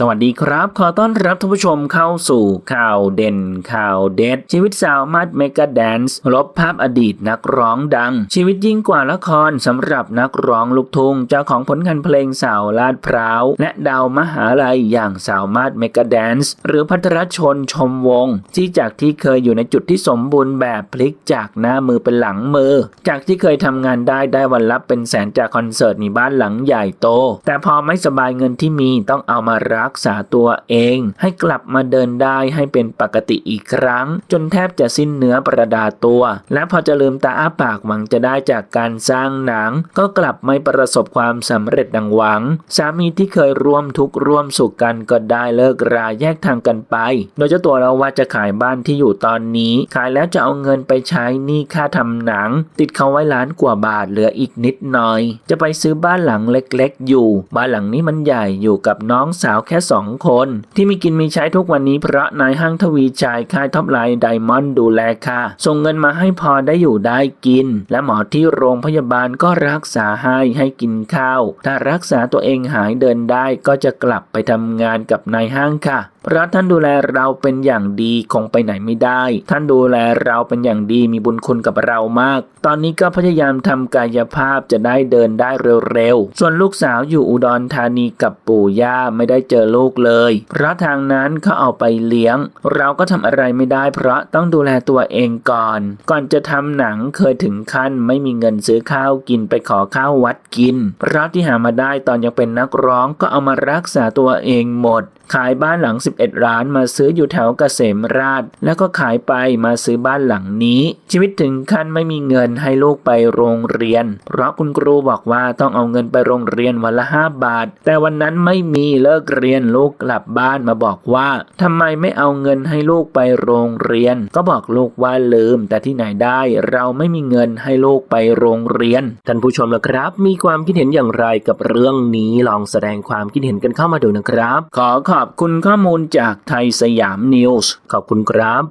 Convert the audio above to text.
สวัสดีครับ ขอต้อนรับท่านผู้ชมเข้าสู่ข่าวเด่นข่าวเด็ด ชีวิตสาวมัดเมกาแดนซ์ลบภาพอดีตนักร้องดัง ชีวิตยิ่งกว่าละครสำหรับนักร้องลูกทุ่งเจ้าของผลงานเพลงสาวลาดพร้าว และดาวมหาลัยอย่างสาวมัดเมกาแดนซ์หรือพัทรชนชมวงศ์ที่จากที่เคยอยู่ในจุดที่สมบูรณ์แบบพลิกจากหน้ามือเป็นหลังมือ จากที่เคยทำงานได้ได้วันละเป็นแสนจากคอนเสิร์ตในบ้านหลังใหญ่โต แต่พอไม่สบายเงินที่มีต้องเอามารักักษาตัวเอง ให้กลับมาเดินได้ให้เป็นปกติอีกครั้ง จนแทบจะสิ้นเนื้อประดาตัว และพอจะลืมตาอ้าปากหวังจะได้จากการสร้างหนัง ก็กลับไม่ประสบความสำเร็จดังหวัง สามีที่เคยร่วมทุกข์ร่วมสุขกันก็ได้เลิกราแยกทางกันไป โดยเจ้าตัวเราว่าจะขายบ้านที่อยู่ตอนนี้ ขายแล้วจะเอาเงินไปใช้หนี้ค่าทำหนัง ติดเขาไว้ล้านกว่าบาทเหลืออีกนิดหน่อย จะไปซื้อบ้านหลังเล็กๆ อยู่ บ้านหลังนี้มันใหญ่อยู่กับน้องสาวแค่สองคน ที่มีกินมีใช้ทุกวันนี้เพราะนายห้างทวีชัยค่ายท็อปไลน์ไดมอนด์ดูแลค่ะ ส่งเงินมาให้พอได้อยู่ได้กิน และหมอที่โรงพยาบาลก็รักษาให้ให้กินข้าว ถ้ารักษาตัวเองหายเดินได้ก็จะกลับไปทำงานกับนายห้างค่ะราะท่านดูแลเราเป็นอย่างดีคงไปไหนไม่ได้ ท่านดูแลเราเป็นอย่างดีมีบุญคุณกับเรามาก ตอนนี้ก็พยายามทำกายภาพจะได้เดินได้เร็วๆ ส่วนลูกสาวอยู่อุดรธานีกับปู่ย่าไม่ได้เจอลูกเลย เพราะทางนั้นเขาเอาไปเลี้ยง เราก็ทำอะไรไม่ได้ เพราะต้องดูแลตัวเองก่อน ก่อนจะทำหนังเคยถึงขั้นไม่มีเงินซื้อข้าวกินไปขอข้าววัดกินเพราะที่หามาได้ตอนยังเป็นนักร้องก็เอามารักษาตัวเองหมด ขายบ้านหลัง 11 ร้านมาซื้ออยู่แถวเกษมราช แล้วก็ขายไปมาซื้อบ้านหลังนี้ ชีวิตถึงขั้นไม่มีเงินให้ลูกไปโรงเรียน เพราะคุณครูบอกว่าต้องเอาเงินไปโรงเรียนวันละ 5 บาท แต่วันนั้นไม่มีเลิกเรียนลูกกลับบ้านมาบอกว่าทำไมไม่เอาเงินให้ลูกไปโรงเรียน ก็บอกลูกว่าลืม แต่ที่ไหนได้เราไม่มีเงินให้ลูกไปโรงเรียนท่านผู้ชมละครับ มีความคิดเห็นอย่างไรกับเรื่องนี้ลองแสดงความคิดเห็นกันเข้ามาดูนะครับ ขอขอบคุณข้อมูลจากไทยสยามนิวส์ขอบคุณครับ